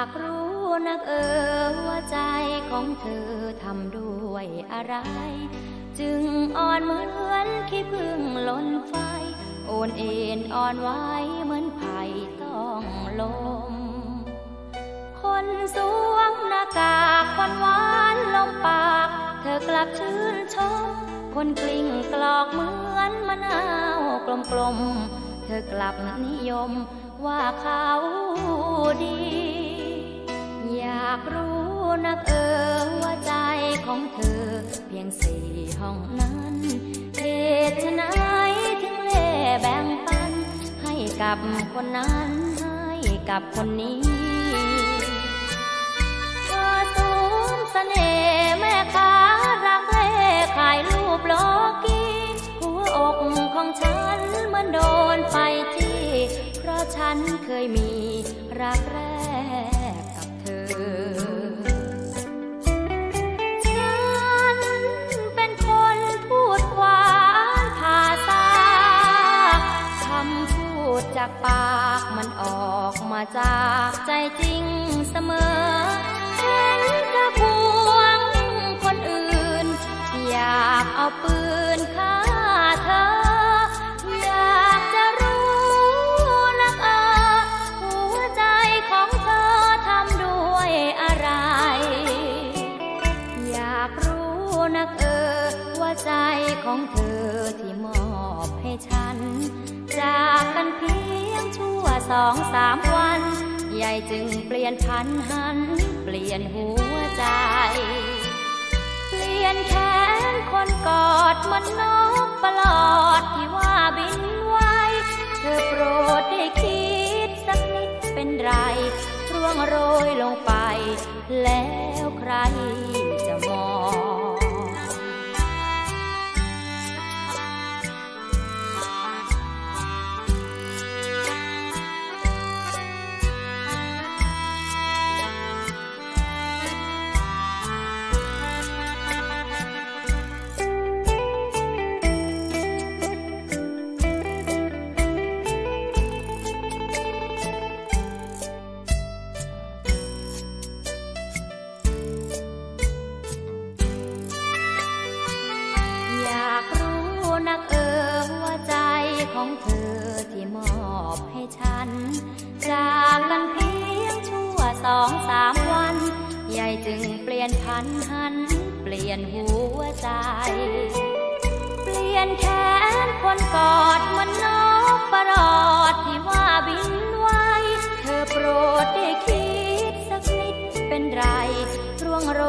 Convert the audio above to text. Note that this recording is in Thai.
อยากรู้นักเออว่าใจของเธอทำด้วยอะไร จึงอ่อนเหมือนขี้พึ่งหล้นไฟ โอนเอ็นอ่อนไหวเหมือนไผ่ต้องลม คนสวมหน้ากากคนหวานลมปาก เธอกลับชื่นชม คนกลิ้งกลอกเหมือนมะนาวกลมๆ เธอกลับนิยมว่าเขาดีากรู้นักเออว่าใจของเธอ เพียงสี่ห้องนั้นเหตุไฉนถึงเล่แบ่งปัน ให้กับคนนั้นให้กับคนนี้เธอสวมเสน่ห์แม่ค้ารักเล่ขายรูปโลกีหัวอกของฉันมือนโดนไฟที่ เพราะฉันเคยมีรักแร จากปากมันออกมาจากใจจริงเสมอ ฉันก็พวงคนอื่น อยากเอาปืนฆ่าเธอ อยากจะรู้นักเออหัวใจของเธอทำด้วยอะไร อยากรู้นักเออว่าใจของเธอที่มอบให้ฉัน สองสามวันใหญ่จึงเปลี่ยนพันหัน เปลี่ยนหัวใจ เปลี่ยนแขนคนกอดมันนกประหลอดที่ว่าบินไวเธอโปรดได้คิดสักนิดเป็นไรร่วงโรยลงไป แล้วใครจะมอง ของเธอที่มอบให้ฉัน จากกันเพียงชั่วสองสามวันใหญ่จึงเปลี่ยนพันหัน เปลี่ยนหัวใจ เปลี่ยนแขนคนกอดมันนกประหลอดที่ว่าบินไวเธอโปรดได้คิดสักนิดเป็นไรร่วงโร